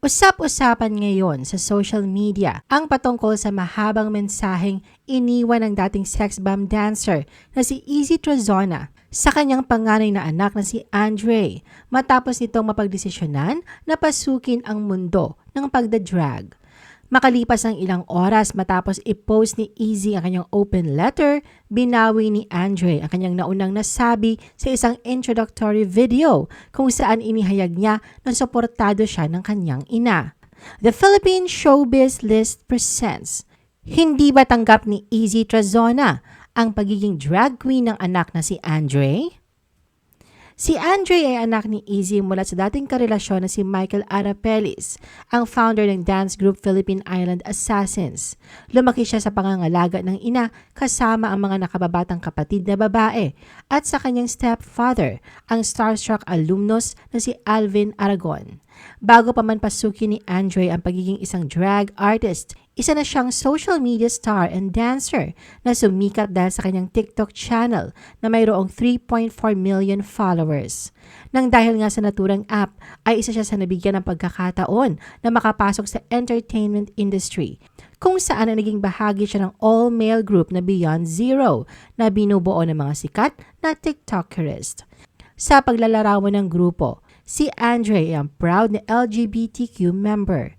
Usap-usapan ngayon sa social media ang patungkol sa mahabang mensaheng iniwan ng dating sex bomb dancer na si Easy Trozona sa kanyang panganay na anak na si Andre matapos nitong mapagdesisyonan na pasukin ang mundo ng pagdadrag. Makalipas ang ilang oras matapos i-post ni Easy ang kanyang open letter, binawi ni Andre ang kanyang naunang nasabi sa isang introductory video kung saan inihayag niya na suportado siya ng kanyang ina. The Philippine Showbiz List presents Hindi ba tanggap ni Easy Trazona ang pagiging drag queen ng anak na si Andre? Si Andre ay anak ni Easy mula sa dating karelasyon na si Michael Arapelis, ang founder ng dance group Philippine Island Assassins. Lumaki siya sa pangangalaga ng ina kasama ang mga nakababatang kapatid na babae at sa kanyang stepfather, ang starstruck alumnus na si Alvin Aragon. Bago pa man pasukin ni Andre ang pagiging isang drag artist, isa na siyang social media star and dancer na sumikat dahil sa kanyang TikTok channel na mayroong 3.4 million followers. Nang dahil nga sa naturang app, ay isa siya sa nabigyan ng pagkakataon na makapasok sa entertainment industry kung saan na naging bahagi siya ng all-male group na Beyond Zero na binubuo ng mga sikat na TikTokerist. Sa paglalarawan ng grupo, si Andre ay ang proud na LGBTQ member.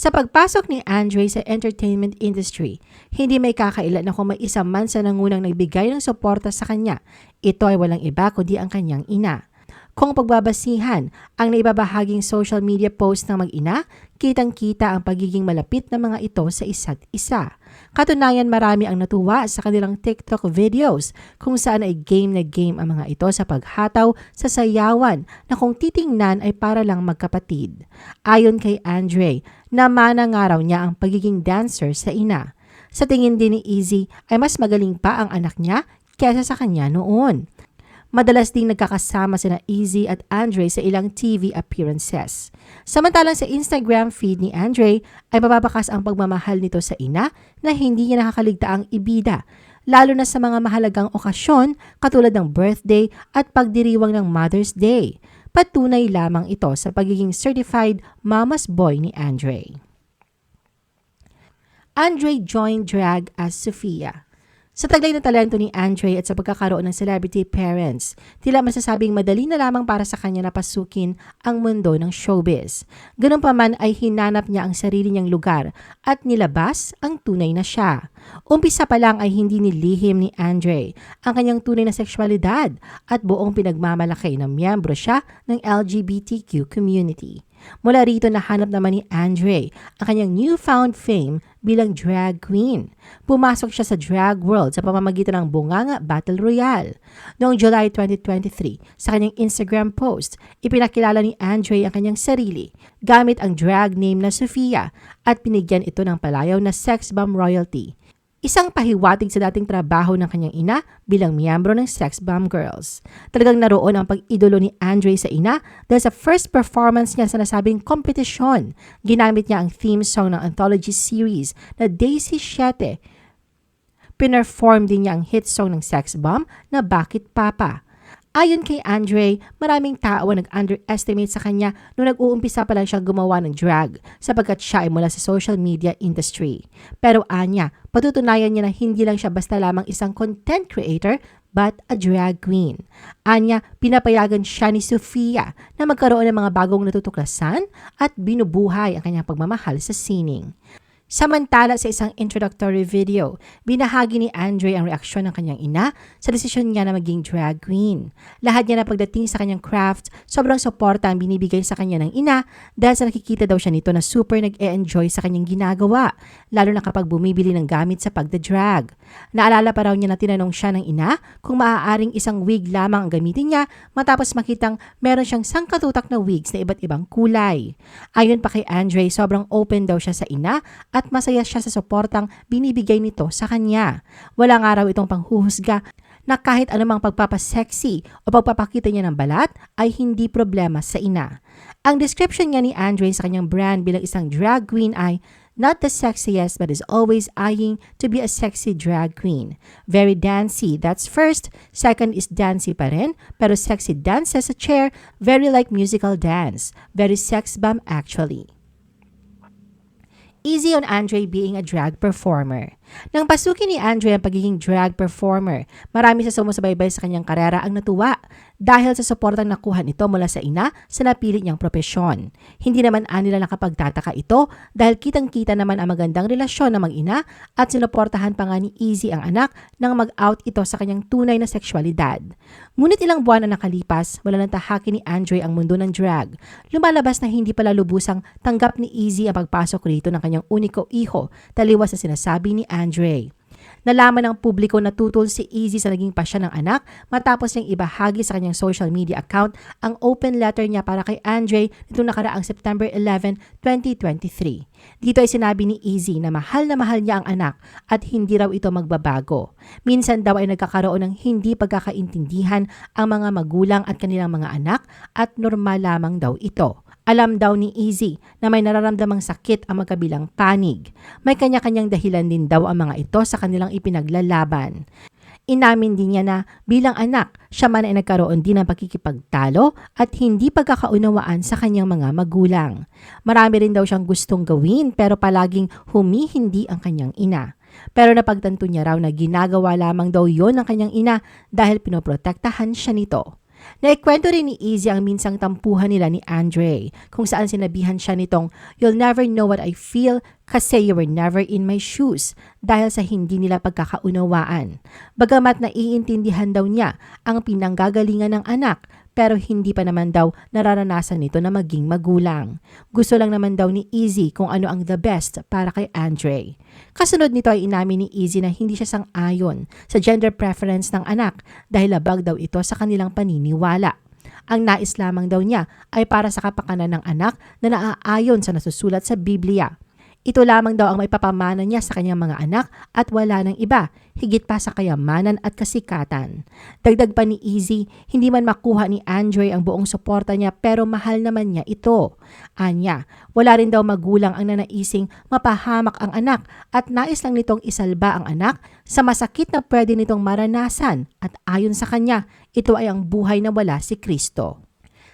Sa pagpasok ni Andre sa entertainment industry, hindi may kakailan na kung may isang man sa nangunang nagbigay ng suporta sa kanya, ito ay walang iba kundi ang kanyang ina. Kung pagbabasihan ang naibabahaging social media post ng mag-ina, kitang-kita ang pagiging malapit ng mga ito sa isa't isa. Katunayan marami ang natuwa sa kanilang TikTok videos kung saan ay game na game ang mga ito sa paghataw sa sayawan na kung titingnan ay para lang magkapatid. Ayon kay Andre, namana nga raw niya ang pagiging dancer sa ina. Sa tingin din ni Easy ay mas magaling pa ang anak niya kesa sa kanya noon. Madalas ding nagkakasama sina Easy at Andre sa ilang TV appearances. Samantalang sa Instagram feed ni Andre ay mababakas ang pagmamahal nito sa ina na hindi niya nakakaligtaang ibida, lalo na sa mga mahalagang okasyon katulad ng birthday at pagdiriwang ng Mother's Day. Patunay lamang ito sa pagiging certified mama's boy ni Andre. Andre joined drag as Sofia. Sa taglay ng talento ni Andre at sa pagkakaroon ng celebrity parents, tila masasabing madali na lamang para sa kanya na pasukin ang mundo ng showbiz. Ganun pa man ay hinanap niya ang sarili niyang lugar at nilabas ang tunay na siya. Umpisa pa lang ay hindi nilihim ni Andre ang kanyang tunay na sexualidad at buong pinagmamalaki na miyembro siya ng LGBTQ community. Mula rito nahanap naman ni Andre ang kanyang newfound fame bilang drag queen. Pumasok siya sa drag world sa pamamagitan ng Bunganga Battle Royale. Noong July 2023, sa kanyang Instagram post, ipinakilala ni Andre ang kanyang sarili gamit ang drag name na Sofia at pinigyan ito ng palayaw na sex bomb royalty isang pahiwatig sa dating trabaho ng kanyang ina bilang miyembro ng Sex Bomb Girls. Talagang naroon ang pag-idolo ni Andre sa ina dahil sa first performance niya sa nasabing kompetisyon. Ginamit niya ang theme song ng anthology series na Daisy 7. Pinerform din niya ang hit song ng Sex Bomb na Bakit Papa. Ayon kay Andre, maraming tao ang nag-underestimate sa kanya noong nag-uumpisa pa lang siya gumawa ng drag sapagkat siya ay mula sa social media industry. Pero anya, patutunayan niya na hindi lang siya basta lamang isang content creator but a drag queen. Anya, pinapayagan siya ni Sofia na magkaroon ng mga bagong natutuklasan at binubuhay ang kanyang pagmamahal sa sining. Samantala sa isang introductory video, binahagi ni Andre ang reaksyon ng kanyang ina sa desisyon niya na maging drag queen. Lahat niya na pagdating sa kanyang craft, sobrang suporta ang binibigay sa kanya ng ina dahil sa nakikita daw siya nito na super nag-e-enjoy sa kanyang ginagawa, lalo na kapag bumibili ng gamit sa pagda-drag. Naalala pa raw niya na tinanong siya ng ina kung maaaring isang wig lamang ang gamitin niya matapos makitang meron siyang sangkatutak na wigs na iba't ibang kulay. Ayon pa kay Andre, sobrang open daw siya sa ina at masaya siya sa suportang binibigay nito sa kanya. Walang araw itong panghuhusga na kahit anumang pagpapasexy o pagpapakita niya ng balat ay hindi problema sa ina. Ang description niya ni Andre sa kanyang brand bilang isang drag queen ay not the sexiest but is always eyeing to be a sexy drag queen. Very dancey, that's first. Second is dancey pa rin, pero sexy dances sa chair, very like musical dance. Very sex bomb actually. Easy on Andre being a drag performer. Nang pasukin ni Andre ang pagiging drag performer, marami sa sumusubaybay sa kanyang karera ang natuwa dahil sa suportang nakuha nito mula sa ina sa napili niyang propesyon. Hindi naman anila nakapagtataka ito dahil kitang-kita naman ang magandang relasyon ng mag-ina at sinuportahan pa nga ni Easy ang anak nang mag-out ito sa kanyang tunay na sexualidad. Ngunit ilang buwan na nakalipas, wala nang tahaki ni Andre ang mundo ng drag. Lumalabas na hindi pala lubusang tanggap ni Easy ang pagpasok rito ng kanyang uniko iho, taliwas sa sinasabi ni Andre. Nalaman ng publiko na tutol si Easy sa naging pasya ng anak matapos niyang ibahagi sa kanyang social media account ang open letter niya para kay Andre nitong nakaraang September 11, 2023. Dito ay sinabi ni Easy na mahal na mahal niya ang anak at hindi raw ito magbabago. Minsan daw ay nagkakaroon ng hindi pagkakaintindihan ang mga magulang at kanilang mga anak at normal lamang daw ito. Alam daw ni Easy na may nararamdamang sakit ang magkabilang panig. May kanya-kanyang dahilan din daw ang mga ito sa kanilang ipinaglalaban. Inamin din niya na bilang anak, siya man ay nagkaroon din ng pakikipagtalo at hindi pagkakaunawaan sa kanyang mga magulang. Marami rin daw siyang gustong gawin pero palaging humihindi ang kanyang ina. Pero napagtanto niya raw na ginagawa lamang daw yon ng kanyang ina dahil pinoprotektahan siya nito. Naikwento rin ni Easy ang minsang tampuhan nila ni Andre, kung saan sinabihan siya nitong, You'll never know what I feel kasi you were never in my shoes dahil sa hindi nila pagkakaunawaan. Bagamat naiintindihan daw niya ang pinanggagalingan ng anak, pero hindi pa naman daw nararanasan nito na maging magulang. Gusto lang naman daw ni Easy kung ano ang the best para kay Andre. Kasunod nito ay inamin ni Easy na hindi siya sang-ayon sa gender preference ng anak dahil labag daw ito sa kanilang paniniwala. Ang nais lamang daw niya ay para sa kapakanan ng anak na naaayon sa nasusulat sa Biblia. Ito lamang daw ang maipapamana niya sa kanyang mga anak at wala ng iba, higit pa sa kayamanan at kasikatan. Dagdag pa ni Easy, hindi man makuha ni Andre ang buong suporta niya pero mahal naman niya ito. Anya, wala rin daw magulang ang nanaising mapahamak ang anak at nais lang nitong isalba ang anak sa masakit na pwede nitong maranasan at ayon sa kanya, ito ay ang buhay na wala si Kristo.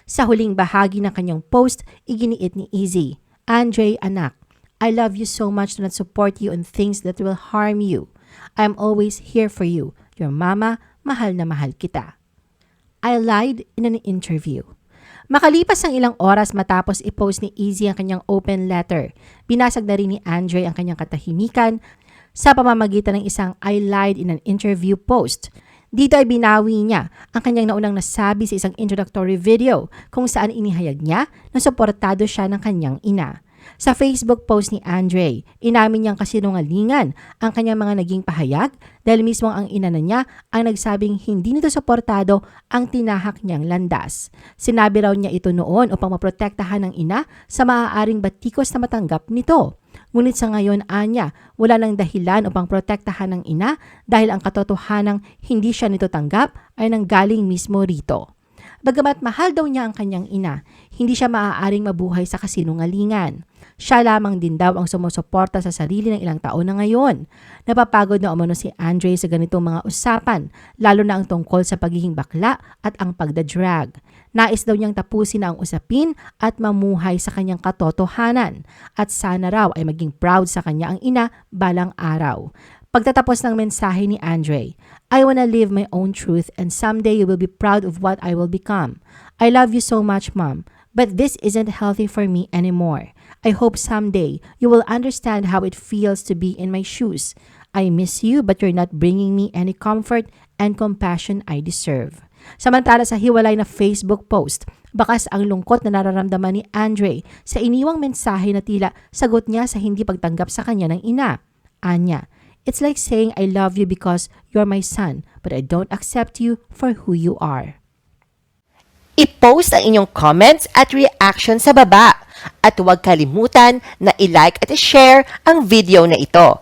Sa huling bahagi ng kanyang post, iginiit ni Easy, Andre anak, I love you so much to not support you in things that will harm you. I'm always here for you. Your mama, mahal na mahal kita. I lied in an interview. Makalipas ang ilang oras matapos i-post ni Easy ang kanyang open letter, binasag na rin ni Andre ang kanyang katahimikan sa pamamagitan ng isang I lied in an interview post. Dito ay binawi niya ang kanyang naunang nasabi sa isang introductory video kung saan inihayag niya na suportado siya ng kanyang ina. Sa Facebook post ni Andre, inamin niyang kasinungalingan ang kanyang mga naging pahayag dahil mismo ang ina na niya ang nagsabing hindi nito suportado ang tinahak niyang landas. Sinabi raw niya ito noon upang maprotektahan ng ina sa maaaring batikos na matanggap nito. Ngunit sa ngayon, anya, wala nang dahilan upang protektahan ng ina dahil ang katotohanang hindi siya nito tanggap ay nanggaling mismo rito. Bagamat mahal daw niya ang kanyang ina, hindi siya maaaring mabuhay sa kasinungalingan. Siya lamang din daw ang sumusuporta sa sarili ng ilang taon na ngayon. Napapagod na umano si Andre sa ganitong mga usapan, lalo na ang tungkol sa pagiging bakla at ang pagdadrag. Nais daw niyang tapusin na ang usapin at mamuhay sa kanyang katotohanan at sana raw ay maging proud sa kanya ang ina balang araw. Pagtatapos ng mensahe ni Andre, I wanna live my own truth and someday you will be proud of what I will become. I love you so much, Mom, but this isn't healthy for me anymore. I hope someday you will understand how it feels to be in my shoes. I miss you but you're not bringing me any comfort and compassion I deserve. Samantala sa hiwalay na Facebook post, bakas ang lungkot na nararamdaman ni Andre sa iniwang mensahe na tila sagot niya sa hindi pagtanggap sa kanya ng ina. Anya, it's like saying I love you because you're my son, but I don't accept you for who you are. I-post ang inyong comments at reaction sa baba. At huwag kalimutan na i-like at i-share ang video na ito.